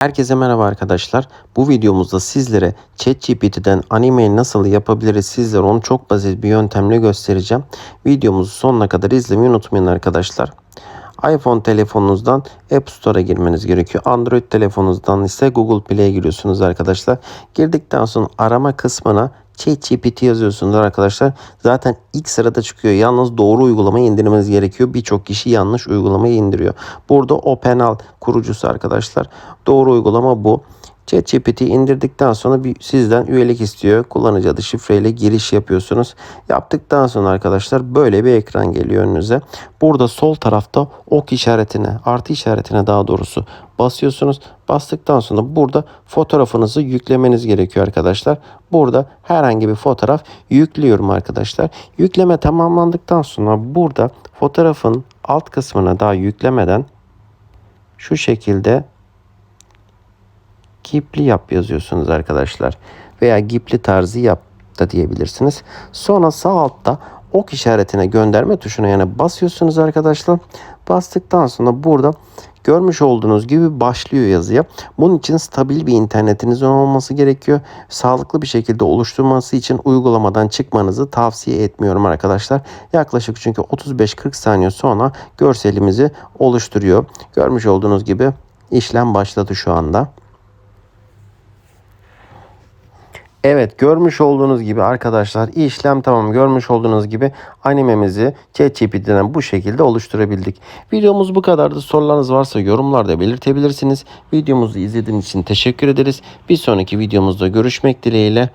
Herkese merhaba arkadaşlar. Bu videomuzda sizlere ChatGPT'den animeyi nasıl yapabiliriz sizlere onu çok basit bir yöntemle göstereceğim. Videomuzu sonuna kadar izlemeyi unutmayın arkadaşlar. iPhone telefonunuzdan App Store'a girmeniz gerekiyor. Android telefonunuzdan ise Google Play'e giriyorsunuz arkadaşlar. Girdikten sonra arama kısmına ChatGPT yazıyorsunuz arkadaşlar. Zaten ilk sırada çıkıyor. Yalnız doğru uygulamayı indirmeniz gerekiyor. Birçok kişi yanlış uygulamayı indiriyor. Burada OpenAL kurucusu arkadaşlar. Doğru uygulama bu. ChatGPT indirdikten sonra bir sizden üyelik istiyor. Kullanıcı adı şifreyle giriş yapıyorsunuz. Yaptıktan sonra arkadaşlar böyle bir ekran geliyor önünüze. Burada sol tarafta ok işaretine, artı işaretine daha doğrusu basıyorsunuz. Bastıktan sonra burada fotoğrafınızı yüklemeniz gerekiyor arkadaşlar. Burada herhangi bir fotoğraf yüklüyorum arkadaşlar. Yükleme tamamlandıktan sonra burada fotoğrafın alt kısmına daha yüklemeden şu şekilde Ghibli yap yazıyorsunuz arkadaşlar. Veya Ghibli tarzı yap da diyebilirsiniz. Sonra sağ altta ok işaretine gönderme tuşuna yani basıyorsunuz arkadaşlar. Bastıktan sonra burada görmüş olduğunuz gibi başlıyor yazıya. Bunun için stabil bir internetinizin olması gerekiyor. Sağlıklı bir şekilde oluşturması için uygulamadan çıkmanızı tavsiye etmiyorum arkadaşlar. Yaklaşık çünkü 35-40 saniye sonra görselimizi oluşturuyor. Görmüş olduğunuz gibi işlem başladı şu anda. Evet görmüş olduğunuz gibi arkadaşlar işlem tamam görmüş olduğunuz gibi animemizi ChatGPT'den bu şekilde oluşturabildik. Videomuz bu kadardı. Sorularınız varsa yorumlarda belirtebilirsiniz. Videomuzu izlediğiniz için teşekkür ederiz. Bir sonraki videomuzda görüşmek dileğiyle.